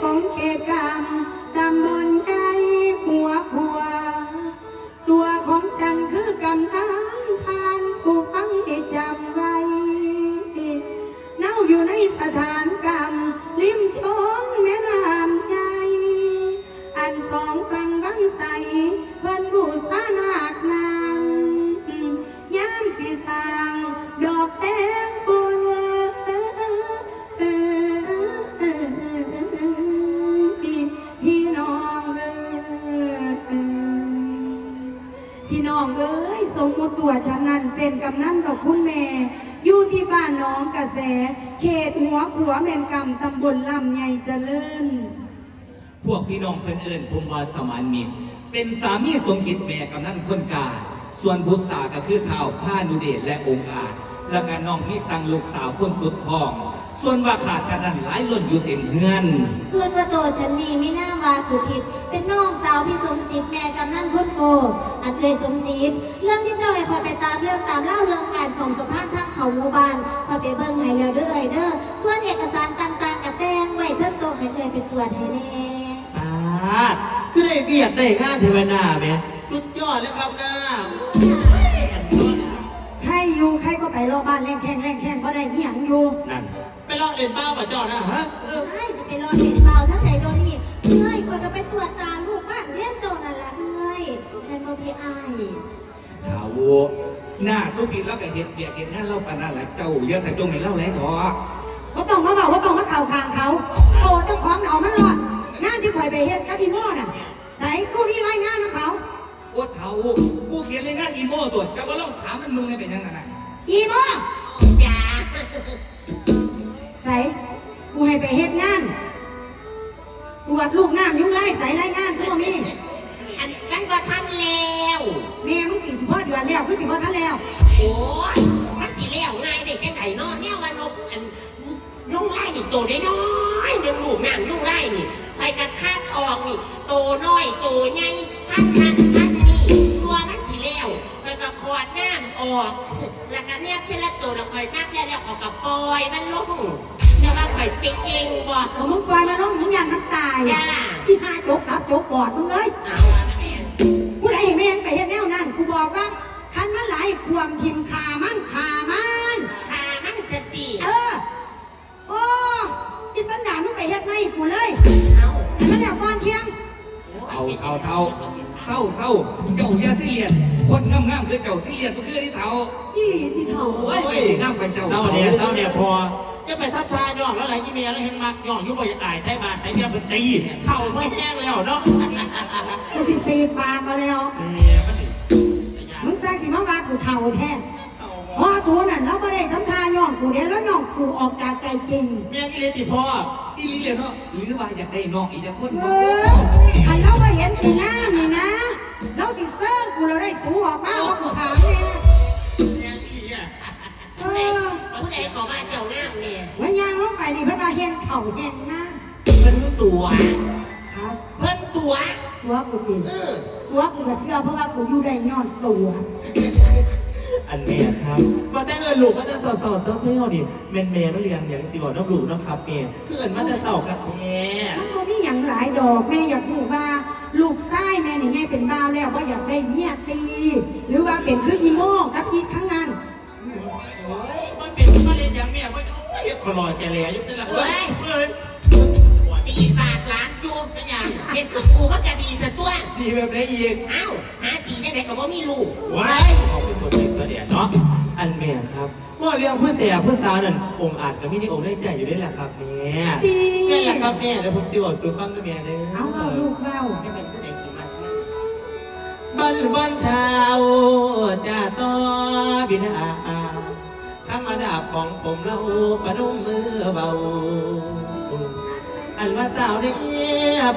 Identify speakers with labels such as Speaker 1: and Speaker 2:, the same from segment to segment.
Speaker 1: ของเขตกรรมตำบนไก่หัวผัว ตัวของฉันคือกำนันทานกูฟังให้จำไว้ เน่าอยู่ในสถานกรรม ริมชมแม่น้ำใจ อันสองฝ มุติตัวฉันนั้นเป็นกำนันกับคุณแม่อยู่ที่บ้านน้องกระแส เขตหัวขัวเมนกำตำบลลำใหญ่เจริญ
Speaker 2: พวกพี่น้องเพื่อนเอิญภูมิวาสมานมิตร เป็นสามีสมจิตแม่กำนันคนกา ส่วนบุตรตาก็คือเท้าผ้านุเดชและองค์อาจแล้วก็น้องนี่ตังลูกสาวคนสุดท้อง ส่วนว่าขาดกระดันหลายล้นอยู่เต็มเฮือน
Speaker 3: ส่วนว่าโตฉันนี่มีหน้าวาสุพิษเป็นน้องสาวพี่สมจิตแม่กำนันพ้นโก อันเคยสมจิต เรื่องที่เจ้าให้คอยไปตามเรื่องตามเล่าเรื่องการส่งสภาพทางเขาหมู่บ้านคอยไปเบิ่งให้แล้วเด้อเอ้ยเด้อส่วนเอกสารต่างๆกับแตงไว้เทิงโตะให้เคยไปตรวจให้แน่
Speaker 4: ปาดคือได้เบียดได้งานเทวนาแหม่สุดยอดเลยครับนะ
Speaker 1: ใครอยู่ใครก็ไปรอบบ้านแรงแข่งแรงแข่งก็ได้เหียงอยู่
Speaker 4: นั่นไป ลองเล่นบ้าป่ะเจ้านะฮะเออ
Speaker 3: ไอ้สิไปรอเห็นเบาทั้งไหนโดนนี่เอ้ยคอยก็ไปตรวจตาลูกบ้านเทียนโจนั่นละเอ้ยนั่นบ่พี่อ้าย
Speaker 2: ถาวหน้าสุกิแล้วก็เห็ดเบียกเห็ดงานเล่าปานนั่นแหละเจ้าอย่าใส่จงให้เล่าแล้วทอะ
Speaker 1: ว่าต้องมาบอกว่าต้องมาเข่าคางเขาโตเจ้าของเอามันรอดงานที่ข่อยไปเฮ็ดกับอีโม่น่ะใส่กูนี่รายงานของเขา
Speaker 2: ว่าเท้ากูเขียนรายงานอีโม่ตัวเจ้าก็เล่าถามมันมึงเนี่ยเป็นยังไงนะ
Speaker 1: อีโม่
Speaker 3: จ้า
Speaker 1: ใส่กูให้ไปเฮ็ดงานตรวจลูกน้ำยุ่งไล่ใส่รายงานพวกนี้
Speaker 5: อันนั้นก็ท่านแล้ว
Speaker 1: แม่มึงตีสิพ่อเดือนแล้วคือสิพ่อท่านแล้ว
Speaker 5: โอ้ยมันสิแล้วง่ายได้จังไดเนาะแนวว่านกอันนุ่งไล่นี่โตได้น้อยเดี๋ยวลูกน้ำนุ่งไล่นี่ไปกระคาดออกนี่โตน้อยโตใหญ่ท่านนั้นท่านนี่ตัวมันสิแล้วไปกระคอดน้ำออก แล้วก็แนบเทละตัวแล้วคอยนับแล้วแล้วเอากระปล่อยมันลง แต่ว่าคอยไปเก่งบ่
Speaker 1: พอมึงปล่อยมาลงมึงยันมันตาย
Speaker 5: จ้า
Speaker 1: ที่ห้าจกดับจกบอดมึงเอ้ย
Speaker 5: เอา
Speaker 1: กูไรให้แม่งไปเฮ็ดแนวนั้นกูบอกว่าคันมันไหลายความทิมขามันขามัน
Speaker 5: ขามันจะตี
Speaker 1: เออ โอ้อีสันดานมึงไปเฮ็ดไม่กูเลย
Speaker 5: เอา
Speaker 1: ให้มันแล้วก่อนเที่ยง
Speaker 2: เอาเท้าเท้าเศร้าเศร้าเจ้าอย่าสิเลียน คนงามๆคือเจ้าสิเลียนก็คือที่เท้า
Speaker 1: อีหลีที่เถ่า
Speaker 4: โอ้ย
Speaker 2: งามเป็นเจ้า
Speaker 4: เศร้าเนี่ยเศร้าเนี่ยพอ จะไปทับทายย่องแล้วไหลยี่เมียแล้วเห็นมักย่องอยุ่บ่อยตายไทยบาทไทยเมียเป็นตี เข่าไม่แห้งแล้วเนาะ
Speaker 1: กูสิสีปากก็แล้ว
Speaker 4: เมียมันดิ
Speaker 1: มึงสร้างสิมาว่ากูเถ่าแท้พอสูนั่นเราไม่ได้ทำทาย่องกูเดี๋ยวแล้วย่องกูออกจากใจจริง
Speaker 4: เมียกี่เลยติพ่อ
Speaker 2: อีหลีเลยเนาะหรือว่าอยากได้น้องอีกจะคน
Speaker 1: เอ
Speaker 2: บ่
Speaker 1: อคันเราไปเห็นตีหน้านี่นะ เราสิเซิร์งกูเราได้สูออกมาว่ากูถามเนี่ย
Speaker 5: ผู้ใดก็ว่าเจ้างามเนี่ย
Speaker 1: ไว้ยางลงไปนี่เพิ่นว่าเห็นเข่าเห็นหน้า
Speaker 5: เพิ่นตัว
Speaker 1: เอา
Speaker 5: เพิ่นตัว
Speaker 1: ตัวกูดิ
Speaker 5: เออ
Speaker 1: ตัวกูก็เชื่อเพราะว่ากูอยู่ได้ย้อนตัว
Speaker 4: อันเมียครับมาแต่เงินลูกมาแต่สอดสอดเซลล์นี่เมนเมย์ไม่เรียนอย่างสิบอกน้องลูกน้องครับเมียคือเอินมาแต่เสาครับแม่
Speaker 1: มันบ่มีหยังหลายดอกแม่อยากรู้ว่า ลูกชายแม่นี่ไงเป็นบ้าวแล้วว่าอยากได้เมียตี หรือว่าเป็นคืออีโม่กับอีกทั้งนั้น
Speaker 4: แม่ว่าโอ้ยขลอยแกเลยยุบได้ละเฮ้ยเฮ้ย
Speaker 5: ตีปากหลานจูบเป็นหยังเห็นคือกูมันจะดีซะตัว
Speaker 4: ดีแบบไหนอีก
Speaker 5: เอ้าหาสีได้ไหนก็บ่มีลูก
Speaker 4: ว้ายเอาเป็นคนเด็กตัวเดียเนาะอันเมียครับว่าเรื่องผู้เสียผู้สาวนั่นองค์อาจกับมินิองค์ได้ใจอยู่ด้วยแหละครับแม่
Speaker 1: ดี
Speaker 4: แม่แหละครับแม่เดี๋ยวผมสิบอกสู่ฟังด้วยแม่เด้อ
Speaker 1: เอาเอาลูกเว้า
Speaker 5: จะเป็นผู้ใดสิมักมัน
Speaker 4: บ้านบ้านเท้าจ่าต่อบินอา ธรรมดาบของผมเราประนุ่มมือเบา อันว่าสาวใน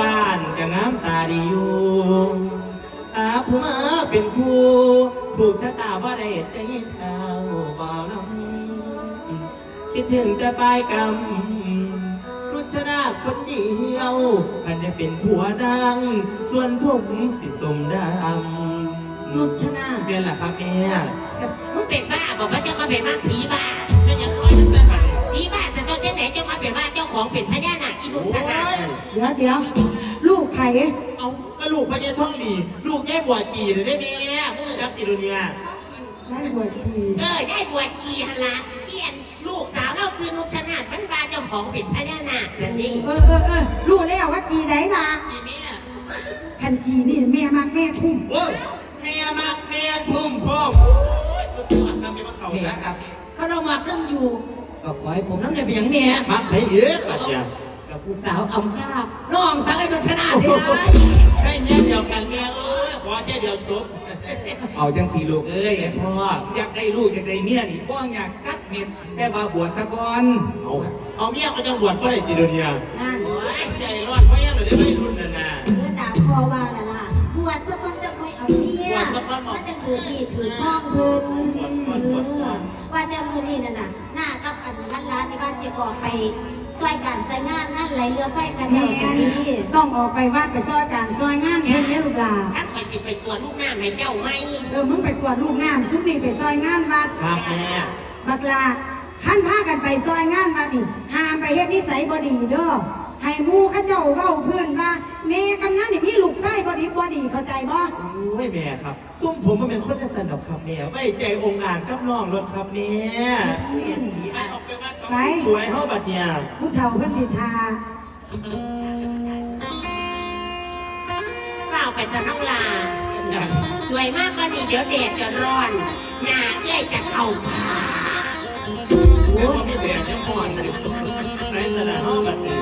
Speaker 4: บ้านก็งามตาดีอยู่หาผู้มาเป็นคู่ถูกชะตาว่าได้ใจเท้าเบาน้ำคิดถึงแต่ปลายกำรุชนาถคนเดียวคันได้เป็นผัวดัง ส่วนผมสิสมดำ
Speaker 1: นุชนา
Speaker 4: เรียนแหละครับแม่
Speaker 5: มึงเป็นบ้า บอกว่าเจ้าก็เป็นบ้าผีบ้าเป็นหยังคอยจังซั่นบัดผีบ้าจะต้องจังไหนเจ้ามาเป็นบ้าเจ้าของเป็นพญานาคอีลูกชนะ
Speaker 1: เดี๋ยวเดี๋ยวลูกไผ่
Speaker 4: เอากระลูกพระเยาท่องหลีลูกแย่บวชจีเลยได้แม่มึงครับติโดเนีย
Speaker 1: ได้บวชที
Speaker 5: เออได้บวชกีหนละเอียนลูกสาวเราซื้อนุชนาถมันบ้าเจ้าของเป็นพญานาคสันนี่
Speaker 1: เออเออเออรู้แล้วว่าจีไหนล่ะ
Speaker 4: จีแม่
Speaker 1: คันจีนี่แม่มากแม่ทุ่ม
Speaker 4: โอ้ยแม่ม นมาเขา
Speaker 6: เนี่ย
Speaker 4: นะครับ
Speaker 6: เขาเรามาเรื่องอยู่ ก็ขอให้ผมน้ำในเบียงเนี่ย
Speaker 4: มักให้เยอะปัดเนี่ย
Speaker 6: กับผู้สาวอำค่าน้องสังไอ้ดนชนะได้
Speaker 4: ให้แม่เดียวกันเนี่ยเอ้ยขอแค่เดียวจบ
Speaker 2: เอาจังสีลูกเอ้ยไอ้พ่ออยากได้ลูกอยากได้เมียนี่พ่ออยากกัดเม็ดแต่ว่าบวชซะก่อน
Speaker 4: เอาเอาเมียก็จังบวชก็ได้จีเดียวเนี่ย
Speaker 1: นั่น
Speaker 5: โอ้ย
Speaker 4: ใจร้อนเพราะยังเราได้ไม่รุ่นน่ะนะ
Speaker 3: เออตามพ่อว่าและล่ะบวชสักคนจะค่อยเอาเมีย
Speaker 4: บวชสักวันบอก
Speaker 3: มันจะ ถือที่ถือข้องเพิ่น
Speaker 4: บวชบวชบวชบวช
Speaker 3: ว่าแต่มือนี่น่ะน่ะหน้ากับอันร้านร้านนี่ว่าสิออกไปซอยการซอยงานงานไหลเรือไฟกัน
Speaker 1: แม่
Speaker 3: เจ้าสินี่
Speaker 1: ต้องออกไปวัดไปซอยการซอยงานเพิ่นเนี่ยลูกหลาน
Speaker 5: ถ้าคอยสิไปตัวลูกน้ำให้เจ้าไหม
Speaker 1: เออมึงไปกวดลูกน้ำซุปนี่ไปซอยงานวัด
Speaker 4: ครับแม่
Speaker 1: บักลาท่านพากันไปซอยงานวัดนี่ห้ามไปเฮ็ดนิสัยบ่ดีเด้อให้หมู่เขาเจ้าเว้าเพื่อนว่า แม่กันันเนี่ยมีลูกไส้บอดีบอดีเข้าใจบ่
Speaker 4: โอ้ยแม่ครับ ซุ่มผมมันเป็นคนได้สนุกครับแม่ไว้ใจองค์อานกับน้องรถครับแม่
Speaker 5: แม่
Speaker 4: หนี
Speaker 5: อ่
Speaker 4: อกไปบ้า
Speaker 1: น
Speaker 4: สวยเฮาบัดเนี่ย
Speaker 1: ผู้เฒ่าพิ่นสิธา
Speaker 5: เปล่าไปจะข้าลาสวยมากก็ดีเดี๋ยวแดดจะร้อนหนาเอ้ยจะเข้าป่า
Speaker 4: โอ้ไม่เดดจะพอนในสนามเบัดเนี่ย